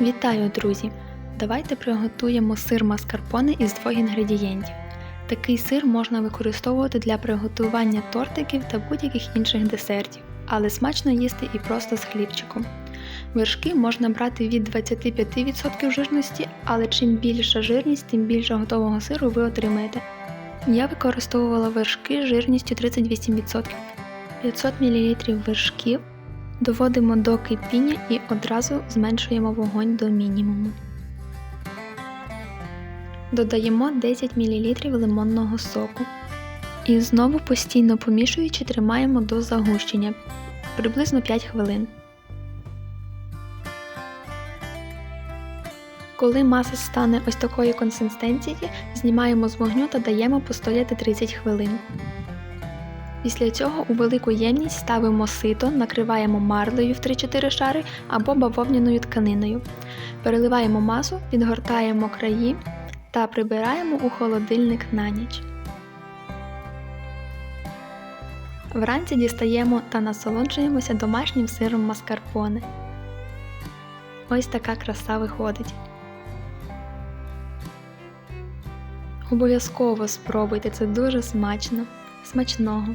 Вітаю, друзі! Давайте приготуємо сир маскарпоне із двох інгредієнтів. Такий сир можна використовувати для приготування тортиків та будь-яких інших десертів, але смачно їсти і просто з хлібчиком. Вершки можна брати від 25% жирності, але чим більша жирність, тим більше готового сиру ви отримаєте. Я використовувала вершки з жирністю 38%. 500 мл вершків доводимо до кипіння і одразу зменшуємо вогонь до мінімуму. Додаємо 10 мл лимонного соку. І знову постійно помішуючи, тримаємо до загущення приблизно 5 хвилин. Коли маса стане ось такої консистенції, знімаємо з вогню та даємо постояти 30 хвилин. Після цього у велику ємність ставимо сито, накриваємо марлею в 3-4 шари або бавовняною тканиною. Переливаємо масу, підгортаємо краї та прибираємо у холодильник на ніч. Вранці дістаємо та насолоджуємося домашнім сиром маскарпоне. Ось така краса виходить. Обов'язково спробуйте, це дуже смачно. Смачного!